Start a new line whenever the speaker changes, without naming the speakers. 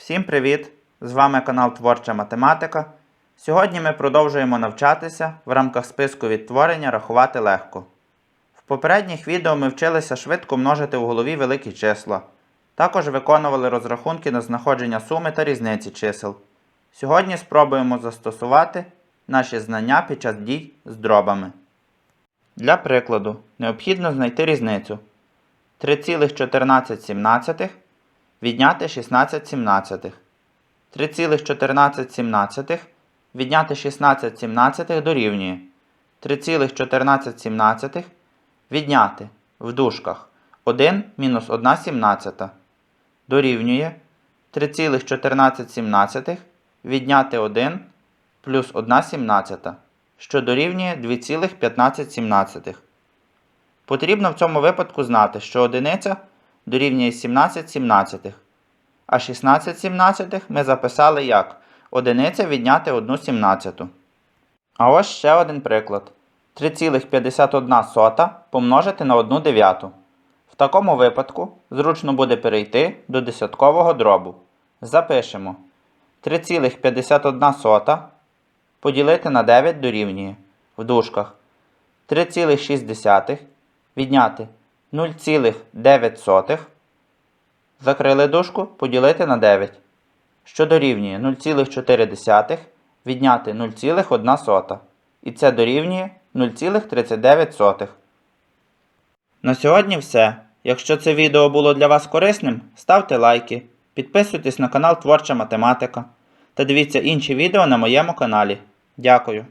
Всім привіт! З вами канал Творча Математика. Сьогодні ми продовжуємо навчатися в рамках списку відтворення рахувати легко. В попередніх відео ми вчилися швидко множити у голові великі числа. Також виконували розрахунки на знаходження суми та різниці чисел. Сьогодні спробуємо застосувати наші знання під час дій з дробами. Для прикладу, необхідно знайти різницю 3,14 відняти 16 сімнадцятих. 3,14 сімнадцятих відняти 16 сімнадцятих дорівнює 3,14 сімнадцятих відняти в дужках 1 мінус 1 сімнадцята дорівнює 3,14 сімнадцятих відняти 1 плюс 1 сімнадцята, що дорівнює 2,15 сімнадцятих. Потрібно в цьому випадку знати, що одиниця дорівнює 17 сімнадцятих, а 16 сімнадцятих ми записали як одиниця відняти 1 сімнадцяту. А ось ще один приклад. 3,51 сота помножити на 1 дев'яту. В такому випадку зручно буде перейти до десяткового дробу. Запишемо 3,51 сота поділити на 9 дорівнює в дужках 3,6 відняти 0,9. Закрили дужку, поділити на 9, що дорівнює 0,4 відняти 0,1. І це дорівнює 0,39. На сьогодні все. Якщо це відео було для вас корисним, ставте лайки, підписуйтесь на канал Творча Математика та дивіться інші відео на моєму каналі. Дякую.